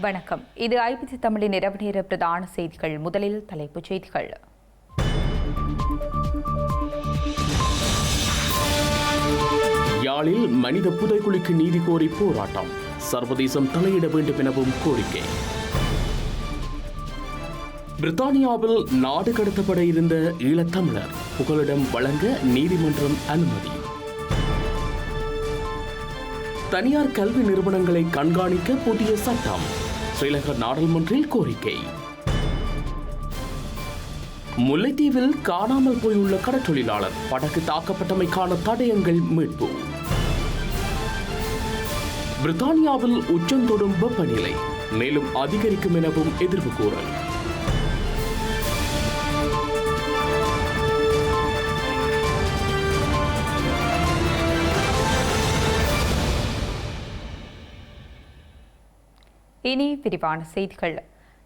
வணக்கம். இது ஐபிசி தமிழின் இரவு நேர பிரதான செய்திகள். முதலில் தலைப்புச் செய்திகள். யாழில் மனித புதைக்குழிக்கு நீதி கோரி போராட்டம். சர்வதேசம் தலையிட வேண்டும் எனவும் கோரிக்கை. பிரித்தானியாவில் நாடு கடத்தப்பட இருந்த ஈழத்தமிழர் புகலிடம் வழங்க நீதிமன்றம் அனுமதி. தனியார் கல்வி நிறுவனங்களை கண்காணிக்க புதிய சட்டம். ஸ்ரீலங்கா நாடாளுமன்றில் கோரிக்கை. முல்லைத்தீவில் காணாமல் போயுள்ள கடற்றொழிலாளர் படகு தாக்கப்பட்டமைக்கான தடயங்கள் மீட்பு. பிரித்தானியாவில் உச்சந்தொடும் வெப்பநிலை மேலும் அதிகரிக்கும் எனவும் எதிர்வு கூறல். இனி விரிவான செய்திகள்.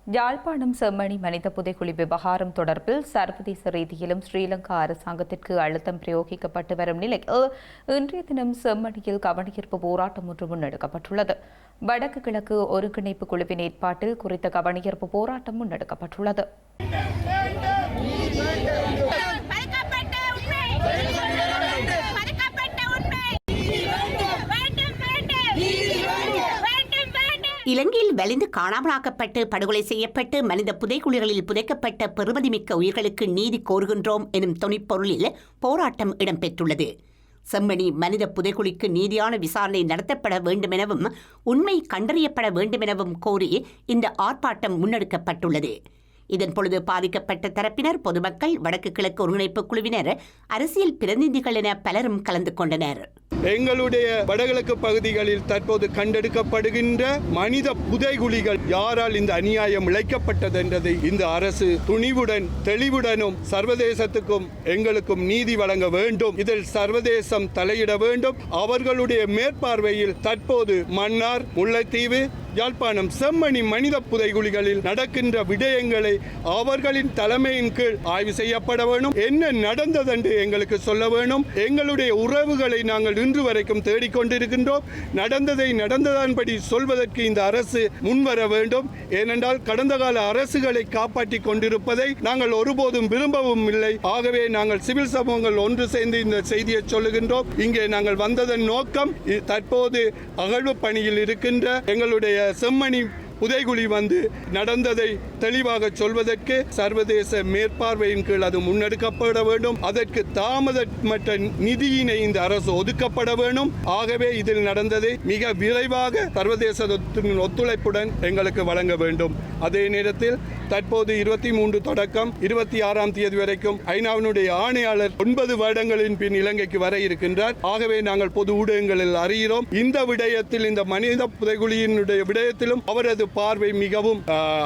யாழ்ப்பாணம் செம்மணி மனித புதைக்குழி விவகாரம் தொடர்பில் சர்வதேச ரீதியிலும் ஸ்ரீலங்கா அரசாங்கத்திற்கு அழுத்தம் பிரயோகிக்கப்பட்டு வரும் நிலையில் இன்றைய தினம் செம்மணியில் கவனஈர்ப்பு போராட்டம் ஒன்று முன்னெடுக்கப்பட்டுள்ளது. வடக்கு கிழக்கு ஒருங்கிணைப்பு குழுவின் ஏற்பாட்டில் குறித்த கவனஈர்ப்பு போராட்டம் முன்னெடுக்கப்பட்டுள்ளது மறைக்கப்பட்ட உண்மை மறைக்கப்பட்ட உண்மை வேண்டும் வேண்டும் வேண்டும் வேண்டும் இலங்கையில் வலிந்து காணாமலாக்கப்பட்டு படுகொலை செய்யப்பட்டு மனித புதைக்குழிகளில் புதைக்கப்பட்ட பெருமதிமிக்க உயிர்களுக்கு நீதி கோருகின்றோம் எனும் துணிப்பொருளில் போராட்டம் இடம்பெற்றுள்ளது. செம்மணி மனித புதைக்குழிக்கு நீதியான விசாரணை நடத்தப்பட வேண்டுமெனவும் உண்மை கண்டறியப்பட வேண்டுமெனவும் கோரி இந்த ஆர்ப்பாட்டம் முன்னெடுக்கப்பட்டுள்ளது. இதன் பொழுது பாதிக்கப்பட்ட தரப்பினர் பொதுமக்கள் வடக்கு கிழக்கு ஒருங்கிணைப்பு குழுவினர் அரசியல் பிரதிநிதிகள் என பலரும் கலந்து கொண்டனர். எங்களுடைய வடகிழக்கு பகுதிகளில் தற்போது கண்டெடுக்கப்படுகின்ற மனித புதைகுழிகள் யாரால் இந்த அநியாயம் இழைக்கப்பட்டது என்றதை இந்த அரசு துணிவுடன் தெளிவுடனும் சர்வதேசத்துக்கும் எங்களுக்கும் நீதி வழங்க வேண்டும். இதில் சர்வதேசம் தலையிட வேண்டும். அவர்களுடைய மேற்பார்வையில் தற்போது மன்னார் முல்லைத்தீவு யாழ்ப்பாணம் செம்மணி மனித புதைகுழிகளில் நடக்கின்ற விடயங்களை அவர்களின் தலைமையின் கீழ் ஆய்வு செய்யப்பட வேண்டும். என்ன நடந்தது என்று எங்களுக்கு சொல்ல வேண்டும். எங்களுடைய உறவுகளை நாங்கள் இன்று வரைக்கும் தேடிக்கொண்டிருக்கின்றோம். நடந்ததை நடந்ததன்படி சொல்வதற்கு இந்த அரசு முன்வர வேண்டும். ஏனென்றால் கடந்த கால அரசுகளை காப்பாற்றிக் கொண்டிருப்பதை நாங்கள் ஒருபோதும் விரும்பவும் இல்லை. ஆகவே நாங்கள் சிவில் சமூகங்கள் ஒன்று சேர்ந்து இந்த செய்தியை சொல்லுகின்றோம். இங்கே நாங்கள் வந்ததன் நோக்கம் தற்போது அகழ்வு பணியில் இருக்கின்ற எங்களுடைய செம்மணி புதைகுழி வந்து நடந்ததை தெளிவாக சொல்வதற்கு சர்வதேச மேற்பார்வையின் கீழ் அது முன்னெடுக்கப்பட வேண்டும். அதற்கு தாமதமற்ற நிதியினை இந்த அரசு ஒதுக்கப்பட வேண்டும். ஆகவே இதில் நடந்ததை மிக விரைவாக சர்வதேசத்தின் ஒத்துழைப்புடன் எங்களுக்கு வழங்க வேண்டும். அதே நேரத்தில் தற்போது இருபத்தி மூன்று தொடக்கம் இருபத்தி ஆறாம் தேதி வரைக்கும் ஐநாவினுடைய ஆணையாளர் ஒன்பது வருடங்களின் பின் இலங்கைக்கு வர இருக்கின்றார். ஆகவே நாங்கள் பொது ஊடகங்களில் அறிகிறோம். இந்த விடயத்தில் இந்த மனித புதைகுழியினுடைய விடயத்திலும் அவரது பார்வை மிகவும்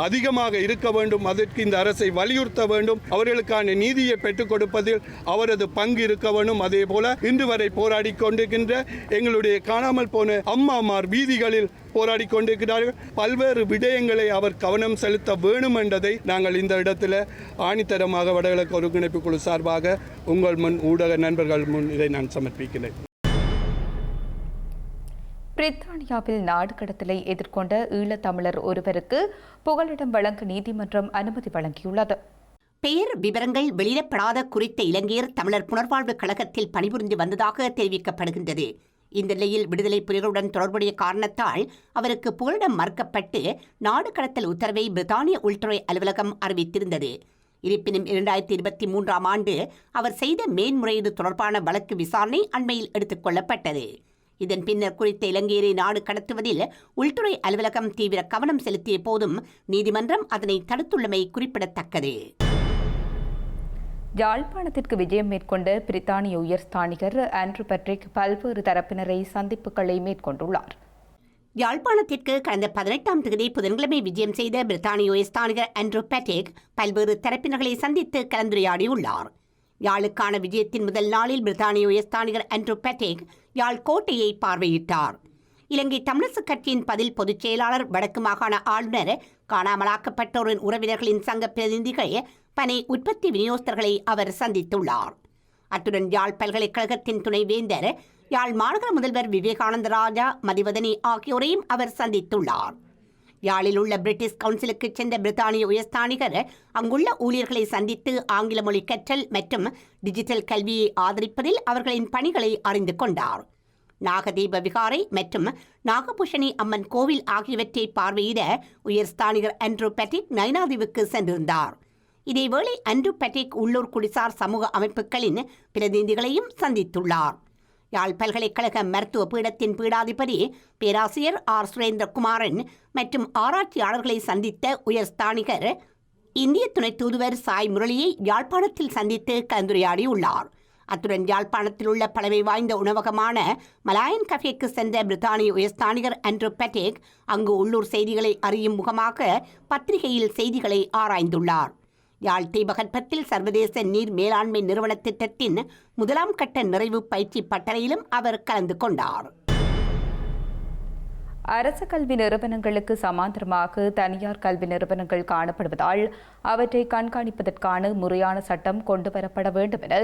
அதிகமாக இருக்க வேண்டும். அதற்கு இந்த அரசை வலியுறுத்த வேண்டும். அவர்களுக்கான நீதியை பெற்றுக் கொடுப்பதில் அவரது பங்கு இருக்க வேண்டும். அதே போல இன்று வரை போராடி கொண்டிருக்கின்ற எங்களுடைய காணாமல் போன அம்மாமார் வீதிகளில் போராடி கொண்டிருக்கிறார்கள் பல்வேறு விடயங்களை அவர் கவனம் செலுத்த வேணும் என்றதை நாங்கள் இந்த இடத்துல ஆணித்தரமாக வடகிழக்கு ஒருங்கிணைப்பு குழு சார்பாக உங்கள் முன் ஊடக நண்பர்கள் முன் இதை நான் சமர்ப்பிக்கிறேன். பிரித்தானியாவில் நாடு கடத்தலை எதிர்கொண்ட ஈழத்தமிழர் ஒருவருக்கு புகலிடம் வழங்க நீதிமன்றம் அனுமதி வழங்கியுள்ளது. பெயர் விவரங்கள் வெளியிடப்படாத குறித்த இலங்கையர் தமிழர் புனர்வாழ்வு கழகத்தில் பணிபுரிந்து வந்ததாக தெரிவிக்கப்படுகின்றது. இந்த நிலையில் விடுதலை புலிகளுடன் தொடர்புடைய காரணத்தால் அவருக்கு புகலிடம் மறுக்கப்பட்டு நாடு கடத்தல் உத்தரவை பிரித்தானிய உள்துறை அலுவலகம் அறிவித்திருந்தது. இருப்பினும் இரண்டாயிரத்தி இருபத்தி மூன்றாம் ஆண்டு அவர் செய்த மேன்முறையீடு தொடர்பான வழக்கு விசாரணை அண்மையில் எடுத்துக் கொள்ளப்பட்டது. இதன் பின்னர் குறித்த இலங்கையரை நாடு கடத்துவதில் உள்துறை அலுவலகம் தீவிர கவனம் செலுத்திய போதும் நீதிமன்றம் அதனை தடுத்துள்ளமை குறிப்பிடத்தக்கது. யாழ்ப்பாணத்திற்கு விஜயம் மேற்கொண்ட பிரித்தானிய உயர்ஸ்தானிகர் ஆண்ட்ரூ பட்ரிக் பல்வேறு தரப்பினரை சந்திப்புகளை மேற்கொண்டுள்ளார். யாழ்ப்பாணத்திற்கு கடந்த பதினெட்டாம் தேதி புதன்கிழமை விஜயம் செய்த பிரித்தானிய உயர்ஸ்தானிகர் ஆண்ட்ரூ பேட்டேக் பல்வேறு தரப்பினர்களை சந்தித்து கலந்துரையாடியுள்ளார். யாழுக்கான விஜயத்தின் முதல் நாளில் பிரித்தானிய உயர்ஸ்தானிகர் ஆண்ட்ரூ பேட்டேக் யாழ் கோட்டையை பார்வையிட்டார். இலங்கை தமிழரசுக் கட்சியின் பதில் பொதுச் செயலாளர் வடக்கு மாகாண ஆளுநர் காணாமலாக்கப்பட்டோரின் உறவினர்களின் சங்க பிரதிநிதிகள் பனை உற்பத்தி விநியோகஸ்தர்களை அவர் சந்தித்துள்ளார். அத்துடன் யாழ் பல்கலைக்கழகத்தின் துணைவேந்தர் யாழ் மாநகர முதல்வர் விவேகானந்த ராஜா மதிவதனி ஆகியோரையும் அவர் சந்தித்துள்ளார். யாழில் உள்ள பிரிட்டிஷ் கவுன்சிலுக்கு சென்ற பிரித்தானிய உயர்ஸ்தானிகர் அங்குள்ள ஊழியர்களை சந்தித்து ஆங்கில மொழி கற்றல் மற்றும் டிஜிட்டல் கல்வியை ஆதரிப்பதில் அவர்களின் பணிகளை அறிந்து கொண்டார். நாகதீப விகாரை மற்றும் நாகபூஷணி அம்மன் கோவில் ஆகியவற்றை பார்வையிட உயர்ஸ்தானிகர் அண்ட்ரூ பேட்டிக் நயனாதீவுக்கு சென்றிருந்தார். இதேவேளை அன்று பேட்டிக் உள்ளூர் குடிசார் சமூக அமைப்புகளின் பிரதிநிதிகளையும் சந்தித்துள்ளார். யாழ் பல்கலைக்கழக மருத்துவ பீடத்தின் பீடாதிபதி பேராசிரியர் ஆர். சுரேந்திரகுமாரன் மற்றும் ஆராய்ச்சியாளர்களை சந்தித்த உயர்ஸ்தானிகர் இந்திய துணை தூதுவர் சாய் முரளியை யாழ்ப்பாணத்தில் சந்தித்து கலந்துரையாடியுள்ளார். அத்துடன் யாழ்ப்பாணத்தில் உள்ள பழமை வாய்ந்த உணவகமான மலாயன் கஃபேக்கு சென்ற பிரித்தானிய உயர்ஸ்தானிகர் அண்ட்ரூ பெட்டேக் அங்கு உள்ளூர் செய்திகளை அறியும் முகமாக பத்திரிகையில் செய்திகளை ஆராய்ந்துள்ளார். யாழ் தீபகற்பத்தில் சர்வதேச நீர் மேலாண்மை நிறுவன திட்டத்தின் முதலாம் கட்ட நிறைவு பயிற்சி பட்டறையிலும் அவர் கலந்து கொண்டார். அரசு கல்வி நிறுவனங்களுக்கு சமாந்தரமாக தனியார் கல்வி நிறுவனங்கள் காணப்படுவதால் அவற்றை கண்காணிப்பதற்கான முறையான சட்டம் கொண்டுவரப்பட வேண்டும் என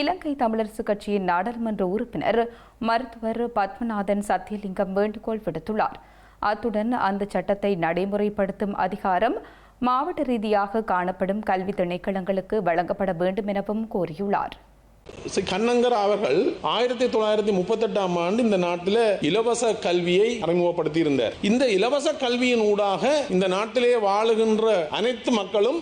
இலங்கை தமிழரசு கட்சியின் நாடாளுமன்ற உறுப்பினர் மருத்துவர் பத்மநாதன் சத்தியலிங்கம் வேண்டுகோள் விடுத்துள்ளார். அத்துடன் அந்த சட்டத்தை நடைமுறைப்படுத்தும் அதிகாரம் மாவட்ட ரீதியாக காணப்படும் கல்வி திணைக்களங்களுக்கு வழங்கப்பட வேண்டும் எனவும் கோரியுள்ளார். கண்ணங்கர் அவர்கள் ஆயிரத்தி தொள்ளாயிரத்தி முப்பத்தெட்டாம் ஆண்டு இந்த நாட்டில் இலவச கல்வியை அறிமுகப்படுத்தி இருந்தார் இந்த இலவச கல்வியின் ஊடாக இந்த நாட்டிலே வாழுகின்ற அனைத்து மக்களும்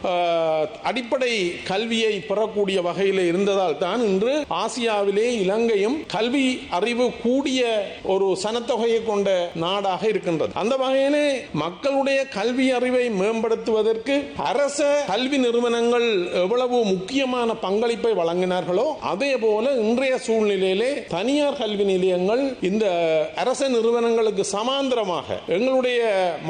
அடிப்படை கல்வியை பெறக்கூடிய வகையில் இருந்ததால் தான் இன்று ஆசியாவிலே இலங்கையும் கல்வி அறிவு கூடிய ஒரு சனத்தொகையை கொண்ட நாடாக இருக்கின்றது. அந்த வகையிலே மக்களுடைய கல்வி அறிவை மேம்படுத்துவதற்கு அரச கல்வி நிறுவனங்கள் எவ்வளவு முக்கியமான பங்களிப்பை வழங்கினார்களோ அதே போல இன்றைய சூழ்நிலையிலே தனியார் கல்வி நிலையங்கள் இந்த அரச நிறுவனங்களுக்கு சமாந்தரமாக எங்களுடைய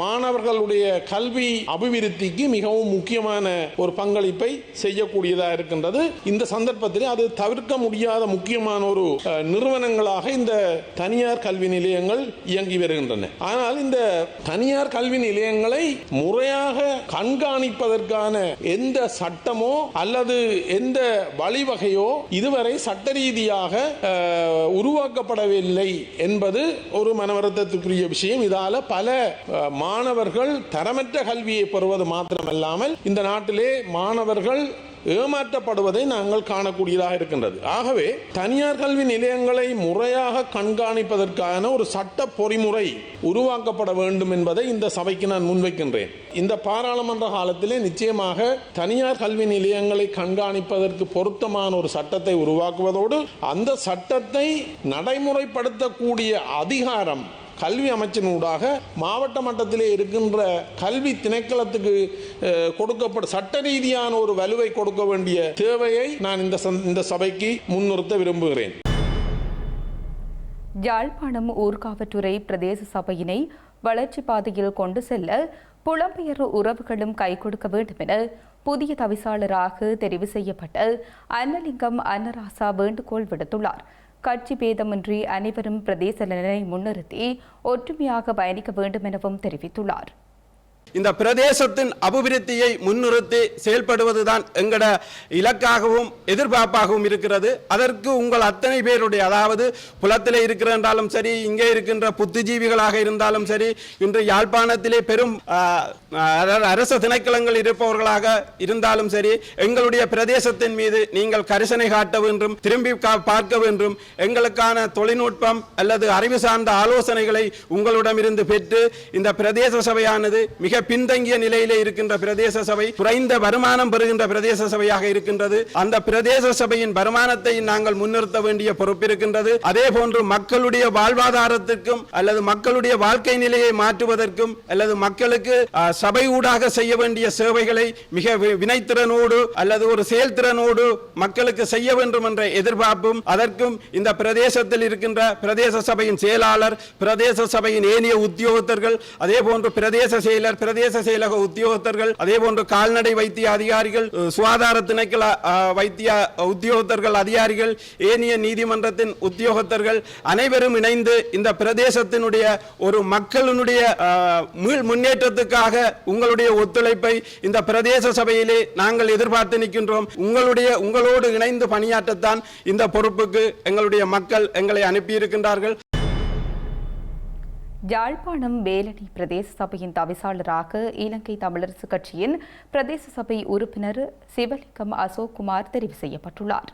மாணவர்களுடைய கல்வி அபிவிருத்திக்கு மிகவும் முக்கியமான ஒரு பங்களிப்பை செய்யக்கூடியதாக இருக்கின்றது. இந்த சந்தர்ப்பத்தில் அது தவிர்க்க முடியாத முக்கியமான ஒரு நிறுவனங்களாக இந்த தனியார் கல்வி நிலையங்கள் இயங்கி வருகின்றன. ஆனால் இந்த தனியார் கல்வி நிலையங்களை முறையாக கண்காணிப்பதற்கான எந்த சட்டமோ அல்லது எந்த வழிவகையோ இதுவரை சட்ட ரீதியாக உருவாக்கப்படவில்லை என்பது ஒரு மனவருத்தத்துக்குரிய விஷயம். இதால பல மாணவர்கள் தரமற்ற கல்வியை பெறுவது மாத்திரமல்லாமல் இந்த நாட்டிலே மாணவர்கள் ஏமாற்றப்படுவதை நாங்கள் காணக்கூடியதாக இருக்கின்றது. ஆகவே தனியார் கல்வி நிலையங்களை முறையாக கண்காணிப்பதற்கான ஒரு சட்ட பொறிமுறை உருவாக்கப்பட வேண்டும் என்பதை இந்த சபைக்கு நான் முன்வைக்கின்றேன். இந்த பாராளுமன்ற காலத்திலே நிச்சயமாக தனியார் கல்வி நிலையங்களை கண்காணிப்பதற்கு பொருத்தமான ஒரு சட்டத்தை உருவாக்குவதோடு அந்த சட்டத்தை நடைமுறைப்படுத்தக்கூடிய அதிகாரம் கல்வி அமைச்சினூடாக மாவட்ட மட்டத்திலே இருக்கின்ற கல்வி திணைக்களத்துக்கு கொடுக்கப்பட்ட சட்ட ரீதியான ஒரு வலுவை கொடுக்க வேண்டிய தேவையை நான் இந்த இந்த சபைக்கு முன்னிறுத்த விரும்புகிறேன். யாழ்ப்பாணம் ஊர்காவற்றுறை பிரதேச சபையினை வளர்ச்சி பாதையில் கொண்டு செல்ல புலம்பெயர் உறவுகளும் கை கொடுக்க வேண்டும் என புதிய தவிசாளராக தெரிவு செய்யப்பட்ட அன்னலிங்கம் அன்னராசா வேண்டுகோள் விடுத்துள்ளார். கட்சி பேதமின்றி அனைவரும் பிரதேச நலனை முன்னிறுத்தி ஒற்றுமையாக பயணிக்க வேண்டும் எனவும் தெரிவித்துள்ளார். இந்த பிரதேசத்தின் அபிவிருத்தியை முன்னிறுத்தி செயல்படுவதுதான் எங்கட இலக்காகவும் எதிர்பார்ப்பாகவும் இருக்கிறது. அதற்கு உங்கள் அத்தனை பேருடைய அதாவது புலத்திலே இருக்கிறாலும் சரி இங்கே இருக்கின்ற புத்திஜீவிகளாக இருந்தாலும் சரி இன்று யாழ்ப்பாணத்திலே பெரும் அர- அரச திணைக்களங்கள் இருப்பவர்களாக இருந்தாலும் சரி எங்களுடைய பிரதேசத்தின் மீது நீங்கள் கரிசனை காட்ட வேண்டும் திரும்பி பார்க்க வேண்டும். எங்களுக்கான தொழில்நுட்பம் அல்லது அறிவு சார்ந்த ஆலோசனைகளை உங்களிடமிருந்து பெற்று இந்த பிரதேச சபையானது மிக பின்தங்கிய நிலையிலே இருக்கின்ற பிரதேச சபை குறைந்த வருமானம் பெறுகின்ற பிரதேச சபையாக இருக்கின்றது. அந்த பிரதேச சபையின் வருமானத்தை நாங்கள் முன்னிறுத்த வேண்டிய பொறுப்பு இருக்கின்றது. அதே போன்று மக்களுடைய வாழ்வாதாரத்திற்கும் அல்லது மக்களுடைய வாழ்க்கை நிலையை மாற்றுவதற்கும் அல்லது மக்களுக்கு சபை ஊடாக செய்ய வேண்டிய சேவைகளை மிக வினைத்திறனோடு அல்லது ஒரு செயல்திறனோடு மக்களுக்கு செய்ய வேண்டும் என்ற எதிர்பார்ப்பும் அதற்கும் இந்த பிரதேசத்தில் இருக்கின்ற பிரதேச சபையின் செயலாளர் பிரதேச சபையின் ஏனைய உத்தியோகத்தர்கள் அதே போன்று பிரதேச செயலர் பிரதேச செயலக உத்தியோகத்தர்கள் அதே போன்று கால்நடை வைத்திய அதிகாரிகள் சுகாதார திணைக்கள வைத்திய உத்தியோகத்தர்கள் அதிகாரிகள் ஏனைய நீதிமன்றத்தின் உத்தியோகத்தர்கள் அனைவரும் இணைந்து இந்த பிரதேசத்தினுடைய ஒரு மக்களினுடைய மீள் முன்னேற்றத்துக்காக உங்களுடைய ஒத்துழைப்பை இந்த பிரதேச சபையிலே நாங்கள் எதிர்பார்த்து நிற்கின்றோம். உங்களுடைய உங்களோடு இணைந்து பணியாற்றத்தான் இந்த பொறுப்புக்கு எங்களுடைய மக்கள் எங்களை அனுப்பியிருக்கின்றார்கள். யாழ்ப்பாணம் வேலணி பிரதேச சபையின் தவிசாளராக இலங்கை தமிழரசு கட்சியின் பிரதேச சபை உறுப்பினர் சிவலிங்கம் அசோக் குமார் தெரிவு செய்யப்பட்டுள்ளார்.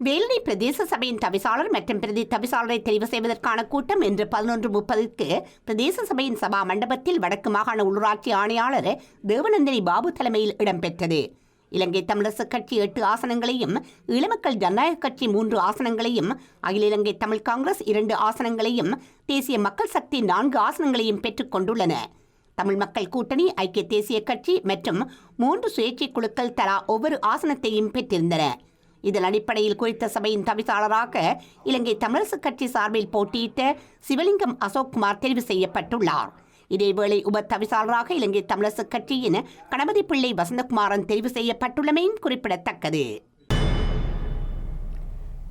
வேலனை பிரதேச சபையின் தவிசாளர் மற்றும் பிரதி தவிசாளரை தெரிவு செய்வதற்கான கூட்டம் இன்று பதினொன்று முப்பதுக்கு பிரதேச சபையின் சபா மண்டபத்தில் வடக்கு மாகாண உள்ளூராட்சி ஆணையாளர் தேவநந்தினி பாபு தலைமையில் இடம்பெற்றது. இலங்கை தமிழரசு கட்சி எட்டு ஆசனங்களையும் ஈழமக்கள் ஜனநாயக கட்சி மூன்று ஆசனங்களையும் அகில இலங்கை தமிழ் காங்கிரஸ் இரண்டு ஆசனங்களையும் தேசிய மக்கள் சக்தி நான்கு ஆசனங்களையும் பெற்றுக் கொண்டுள்ளன. தமிழ் மக்கள் கூட்டணி ஐக்கிய தேசிய கட்சி மற்றும் மூன்று சுயேட்சை குழுக்கள் தலா ஒவ்வொரு ஆசனத்தையும் பெற்றிருந்தன. இதன் அடிப்படையில் குறித்த சபையின் தவிசாளராக இலங்கை தமிழரசுக் கட்சி சார்பில் போட்டியிட்ட சிவலிங்கம் அசோக்குமார் தெரிவு செய்யப்பட்டுள்ளார். இதேவேளை உப தவிசாளராக இலங்கை தமிழரசுக் கட்சியின் கணபதி பிள்ளை வசந்தகுமாரன் தெரிவு செய்யப்பட்டுள்ளமையும் குறிப்பிடத்தக்கது.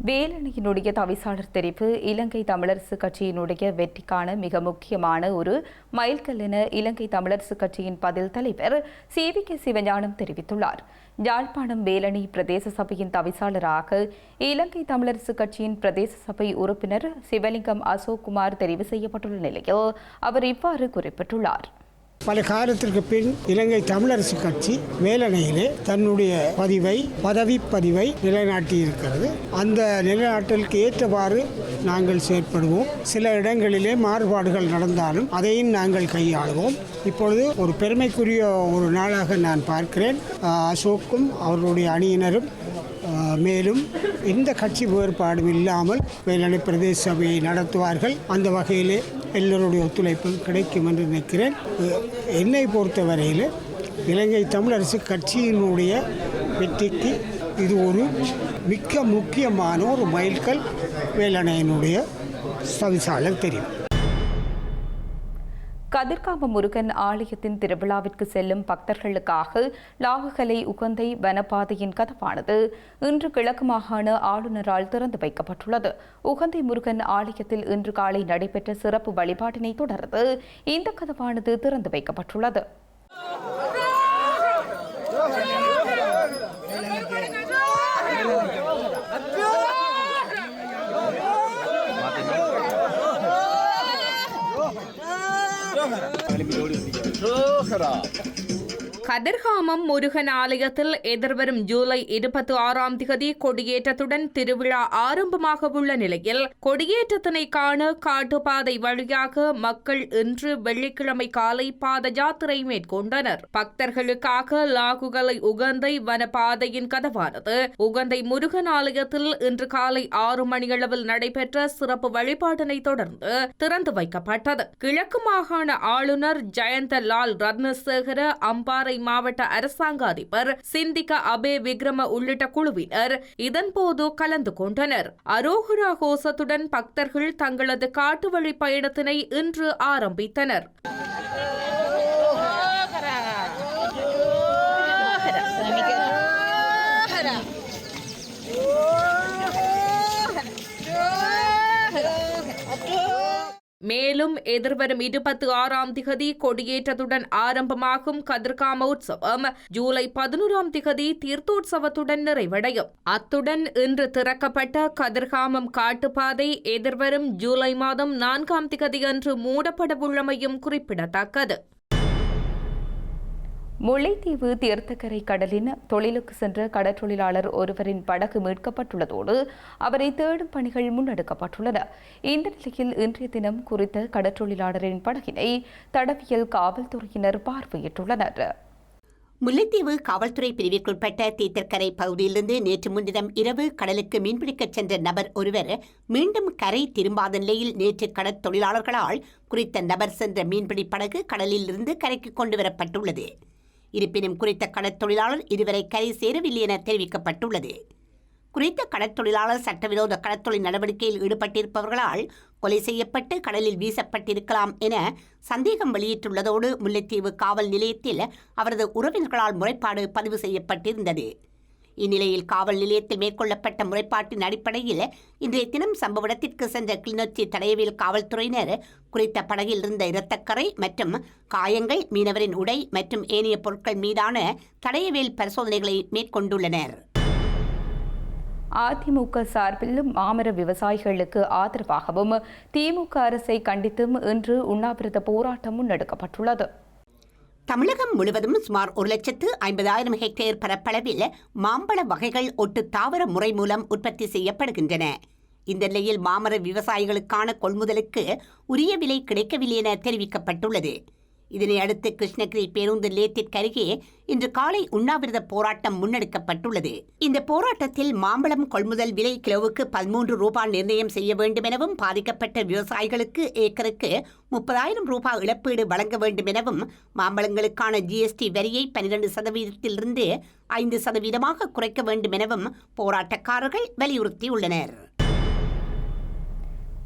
வேலணியினுடைய தவிசாளர் தெரிவு இலங்கை தமிழரசு கட்சியினுடைய வெற்றிக்கான மிக முக்கியமான ஒரு மைல்கல் என இலங்கை தமிழரசு கட்சியின் பதில் தலைவர் சி. வி. கே. சிவஞானம் தெரிவித்துள்ளார். யாழ்ப்பாணம் வேலணி பிரதேச சபையின் தவிசாளராக இலங்கை தமிழரசு கட்சியின் பிரதேச சபை உறுப்பினர் சிவலிங்கம் அசோக்குமார் தெரிவு செய்யப்பட்டுள்ள நிலையில் அவர் இவ்வாறு குறிப்பிட்டுள்ளார். பல காலத்திற்கு பின் இலங்கை தமிழரசு கட்சி மேலணையிலே தன்னுடைய பதிவை பதவி பதிவை நிலைநாட்டி இருக்கிறது அந்த நிலைநாட்டலுக்கு ஏற்றவாறு நாங்கள் செயற்படுவோம். சில இடங்களிலே மாறுபாடுகள் நடந்தாலும் அதையும் நாங்கள் கையாளுவோம். இப்பொழுது ஒரு பெருமைக்குரிய ஒரு நாளாக நான் பார்க்கிறேன். அசோக்கும் அவருடைய அணியினரும் மேலும் எந்த கட்சி வேறுபாடும் இல்லாமல் வேலணை பிரதேச சபையை நடத்துவார்கள். அந்த வகையிலே எல்லோருடைய ஒத்துழைப்பும் கிடைக்கும் என்று நினைக்கிறேன். என்னை பொறுத்தவரையில் இலங்கை தமிழரசு கட்சியினுடைய வெற்றிக்கு இது ஒரு மிக்க முக்கியமான ஒரு மைல்கல் வேலணையினுடைய சவிசாலம் தெரியும். கதிர்காம முருகன் ஆலயத்தின் திருவிழாவிற்கு செல்லும் பக்தர்களுக்காக லாகுகலை உகந்தை வனப்பாதையின் கதவானது இன்று கிழக்கு மாகாண ஆளுநரால் திறந்து வைக்கப்பட்டுள்ளது. உகந்தை முருகன் ஆலயத்தில் இன்று காலை நடைபெற்ற சிறப்பு வழிபாட்டினை தொடர்ந்து இந்த கதவானது திறந்து வைக்கப்பட்டுள்ளது. Hali milioni zingine. Shukran. Kathirkamam Murugan ஆலயத்தில் எதிர்வரும் ஜூலை இருபத்தி ஆறாம் திகதி கொடியேற்றத்துடன் திருவிழா ஆரம்பமாக உள்ள நிலையில் கொடியேற்றத்தினை காண காட்டுப்பாதை வழியாக மக்கள் இன்று வெள்ளிக்கிழமை காலை பாத யாத்திரை மேற்கொண்டனர். பக்தர்களுக்காக லாகுகலை உகந்தை வனப்பாதையின் கதவானது. உகந்தை முருகன் ஆலயத்தில் இன்று காலை ஆறு மணியளவில் நடைபெற்ற சிறப்பு வழிபாட்டினை தொடர்ந்து திறந்து வைக்கப்பட்டது. கிழக்கு மாகாண ஆளுநர் ஜெயந்த லால் ரத்னசேகர அம்பாறை மாவட்ட அரசாங்க அதிபர் சிந்திக அபே விக்ரம உள்ளிட்ட குழுவினர் இதன்போது கலந்து கொண்டனர். அரோகரா கோஷத்துடன் பக்தர்கள் தங்களது காட்டு வழி பயணத்தினை இன்று ஆரம்பித்தனர். மேலும் எதிர்வரும் இருபத்தி ஆறாம் திகதி கொடியேற்றத்துடன் ஆரம்பமாகும் கதிர்காம உற்சவம் ஜூலை பதினோராம் திகதி தீர்த்தோற்சவத்துடன் நிறைவடையும். அத்துடன் இன்று திறக்கப்பட்ட கதிர்காமம் காட்டுப்பாதை எதிர்வரும் ஜூலை மாதம் நான்காம் திகதியன்று மூடப்படவுள்ளமையும் குறிப்பிடத்தக்கது. முல்லைத்தீவு தீர்த்தக்கரை கடலின் தொழிலுக்கு சென்ற கடற்றொழிலாளர் ஒருவரின் படகு மீட்கப்பட்டுள்ளதோடு அவரை தேடும் பணிகள் முன்னெடுக்கப்பட்டுள்ளன. இந்த நிலையில் இன்றைய தினம் குறித்த கடற்றொழிலாளரின் படகினை தடவியல் காவல்துறையினர் பார்வையிட்டுள்ளனர். முல்லைத்தீவு காவல்துறை பிரிவிற்குட்பட்ட தீர்த்தக்கரை பகுதியிலிருந்து நேற்று முன்தினம் இரவு கடலுக்கு மீன்பிடிக்கச் சென்ற நபர் ஒருவர் மீண்டும் கரை திரும்பாத நிலையில் நேற்று கடற்தொழிலாளர்களால் குறித்த நபர் சென்ற மீன்பிடி படகு கடலில் இருந்து கரைக்கு கொண்டு வரப்பட்டுள்ளது இருப்பினும் குறித்த கடற்தொழிலாளர் இதுவரை கரை சேரவில்லை என தெரிவிக்கப்பட்டுள்ளது. குறித்த கடற்தொழிலாளர் சட்டவிரோத கடற்தொழில் நடவடிக்கையில் ஈடுபட்டிருப்பவர்களால் கொலை செய்யப்பட்டு கடலில் வீசப்பட்டிருக்கலாம் என சந்தேகம் வெளியிட்டுள்ளதோடு முல்லைத்தீவு காவல் நிலையத்தில் அவரது உறவினர்களால் முறைப்பாடு பதிவு செய்யப்பட்டிருந்தது. இந்நிலையில் காவல் நிலையத்தில் மேற்கொள்ளப்பட்ட முறைப்பாட்டின் அடிப்படையில் இன்றைய தினம் சம்பவ இடத்திற்கு சென்ற கிளிநொச்சி தடையவியல் காவல்துறையினர் குறித்த படகில் இருந்த இரத்தக்கரை மற்றும் காயங்கள் மீனவரின் உடை மற்றும் ஏனைய பொருட்கள் மீதான தடையவியல் பரிசோதனைகளை மேற்கொண்டுள்ளனர். அதிமுக சார்பில் மாமர விவசாயிகளுக்கு ஆதரவாகவும் திமுக அரசை கண்டித்தும் இன்று உண்ணாவிரத போராட்டம் முன்னெடுக்கப்பட்டுள்ளது தமிழகம் முழுவதும் சுமார் ஒரு லட்சத்து ஐம்பதாயிரம் ஹெக்டேர் பரப்பளவில் மாம்பழ வகைகள் ஒட்டு தாவர முறை மூலம் உற்பத்தி செய்யப்படுகின்றன. இந்த நிலையில் மாமர விவசாயிகளுக்கான கொள்முதலுக்கு உரிய விலை கிடைக்கவில்லை என தெரிவிக்கப்பட்டுள்ளது. இதனை அடுத்து கிருஷ்ணகிரி பேருந்து நிலையத்திற்கருகே இன்று காலை உண்ணாவிரத போராட்டம் முன்னெடுக்கப்பட்டுள்ளது. இந்த போராட்டத்தில் மாம்பழம் கொள்முதல் விலை கிலோவுக்கு பதிமூன்று ரூபாய் நிர்ணயம் செய்ய வேண்டும் எனவும் பாதிக்கப்பட்ட விவசாயிகளுக்கு ஏக்கருக்கு முப்பதாயிரம் ரூபாய் இழப்பீடு வழங்க வேண்டும் எனவும் மாம்பழங்களுக்கான ஜிஎஸ்டி வரியை பனிரெண்டு சதவீதத்திலிருந்து ஐந்து சதவீதமாக குறைக்க வேண்டும் எனவும் போராட்டக்காரர்கள் வலியுறுத்தியுள்ளனர்.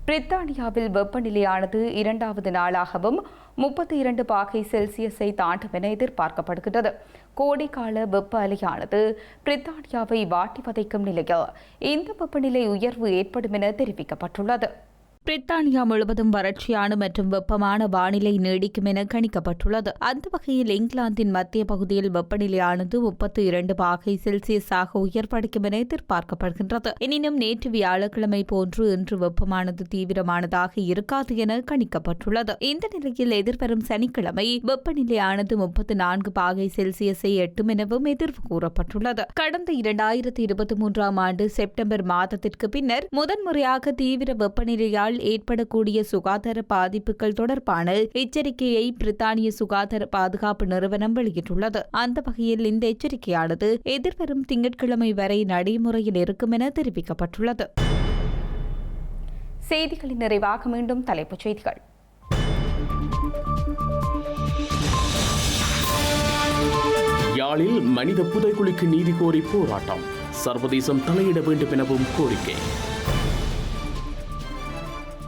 பிரித்தானியாவில் வெப்பநிலையானது இரண்டாவது நாளாகவும் முப்பத்தி இரண்டு பாகை செல்சியஸை தாண்டும் என எதிர்பார்க்கப்படுகிறது கோடைக்கால வெப்ப அலையானது பிரித்தானியாவை வாட்டி வதைக்கும் நிலையில் இந்த வெப்பநிலை உயர்வு ஏற்படும் என தெரிவிக்கப்பட்டுள்ளது. பிரித்தானியா முழுவதும் வறட்சியான மற்றும் வெப்பமான வானிலை நீடிக்கும் என கணிக்கப்பட்டுள்ளது. அந்த வகையில் இங்கிலாந்தின் மத்திய பகுதியில் வெப்பநிலையானது முப்பத்தி இரண்டு பாகை செல்சியஸாக உயர்வடைக்கும் என எதிர்பார்க்கப்படுகின்றது. எனினும் நேற்று வியாழக்கிழமை போன்று இன்று வெப்பமானது தீவிரமானதாக இருக்காது என கணிக்கப்பட்டுள்ளது. இந்த நிலையில் எதிர்வரும் சனிக்கிழமை வெப்பநிலையானது முப்பத்தி நான்கு பாகை செல்சியஸை எட்டும் எனவும் எதிர்வு கூறப்பட்டுள்ளது. கடந்த இரண்டாயிரத்தி இருபத்தி மூன்றாம் ஆண்டு செப்டம்பர் மாதத்திற்கு பின்னர் முதன்முறையாக தீவிர வெப்பநிலையால் ஏற்படக்கூடிய சுகாதார பாதிப்புகள் தொடர்பான எச்சரிக்கையை பிரித்தானிய சுகாதார பாதுகாப்பு நிறுவனம் வெளியிட்டுள்ளது. அந்த வகையில் இந்த எச்சரிக்கையானது எதிர்வரும் திங்கட்கிழமை வரை நடைமுறையில் இருக்கும் என தெரிவிக்கப்பட்டுள்ளது. செய்திகளின் நிறைவாக மீண்டும் தலைப்புச் செய்திகள். யாழில் மனித புதைக்குழிக்கு நீதி கோரி போராட்டம். சர்வதேசம் தலையிட வேண்டும் எனவும் கோரிக்கை.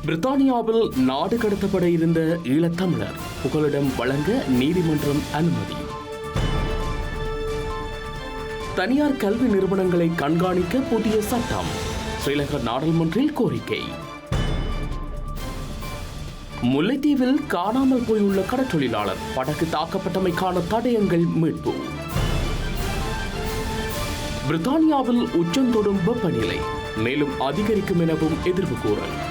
பிரித்தானியாவில் நாடு கடத்தப்பட இருந்த ஈழத்தமிழர் புகலிடம் வழங்க நீதிமன்றம் அனுமதி. தனியார் கல்வி நிறுவனங்களை கண்காணிக்க புதிய சட்டம் ஸ்ரீலங்கா நாடாளுமன்றில் கோரிக்கை. முல்லைத்தீவில் காணாமல் போயுள்ள கடற்றொழிலாளர் படகு தாக்கப்பட்டமைக்கான தடயங்கள் மீட்பு. பிரித்தானியாவில் உச்சந்தொடும் வெப்பநிலை மேலும் அதிகரிக்கும் எனவும் எதிர்வு கூறல்.